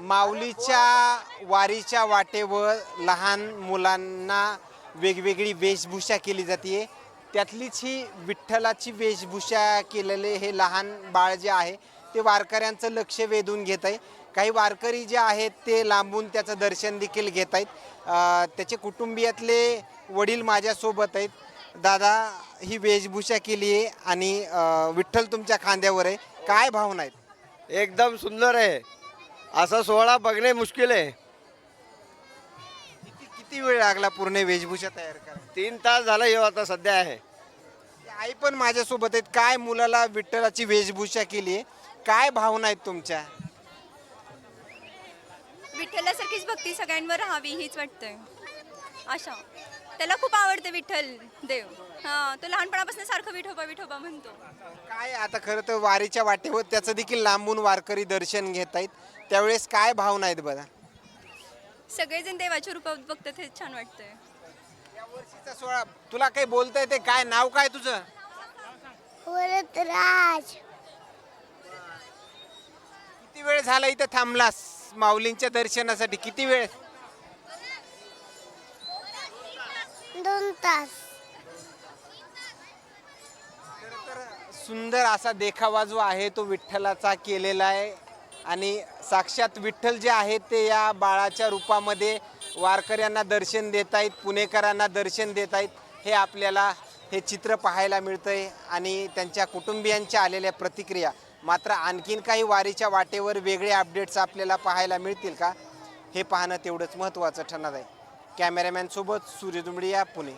माऊलीच्या वारीच्या वाटेवर लहान मुलांना वेगवेगळी वेशभूषा केली जाते त्यातलीच ही विठ्ठलाची वेशभूषा केलेले हे लहान बाळ जे आहे ते वारकऱ्यांचं लक्ष वेधून घेत आहे. काही वारकरी जे आहेत ते लांबून त्याचं दर्शन देखील घेत आहेत. त्याचे कुटुंबियातले वडील माझ्यासोबत आहेत. दादा ही वेशभूषा केली आहे आणि विठ्ठल तुमच्या खांद्यावर आहे. काय भावना आहेत? एकदम सुंदर आहे. असा सोहळा बघणे मुश्किल आहे. किती किती वेळ लागला पूर्ण वेशभूषा तयार करायला? तीन तास झालं हे आता सध्या आहे. आई पण माझ्यासोबत आहेत. काय मुलाला विठ्ठलाची वेशभूषा केली काय भावना आहेत तुमच्या? विठ्ठलासारखीच भक्ती सगळ्यांवर राहावी हीच वाटतंय. आशा. त्याला खूप आवडते विठ्ठल देव. हा तो लहानपणापासून सारखं विठोबा विठोबा म्हणतो. काय आता खरं तर वारीच्या वाटेवर त्याचं देखील लांबून वारकरी दर्शन घेत आहेत. त्यावेळेस काय भावना आहेत बघा? सगळेजण देवाच्या रूपात बघतात हे छान वाटतंय. या वर्षीचा सोहळा तुला काही बोलता येते? काय नाव काय तुझं? वरदराज. किती वेळ झाला इथं थांबलास? माऊलींच्या दर्शनासाठी किती वेळ? दोन तास सुंदर असा देखावा जो आहे तो विठ्ठलाचा केलेला आहे. आणि साक्षात विठ्ठल जे आहेत ते या बाळाच्या रूपामध्ये वारकऱ्यांना दर्शन देत आहेत पुणेकरांना दर्शन देत आहेत. हे आपल्याला हे चित्र पाहायला मिळतं आहे आणि त्यांच्या कुटुंबियांच्या आलेल्या प्रतिक्रिया. मात्र आणखीन काही वारीच्या वाटेवर वेगळे अपडेट्स आपल्याला पाहायला मिळतील का? हे पाहणं तेवढंच महत्त्वाचं ठरणार आहे. कॅमेरामॅनसोबत सूर्य दुमडिया पुणे.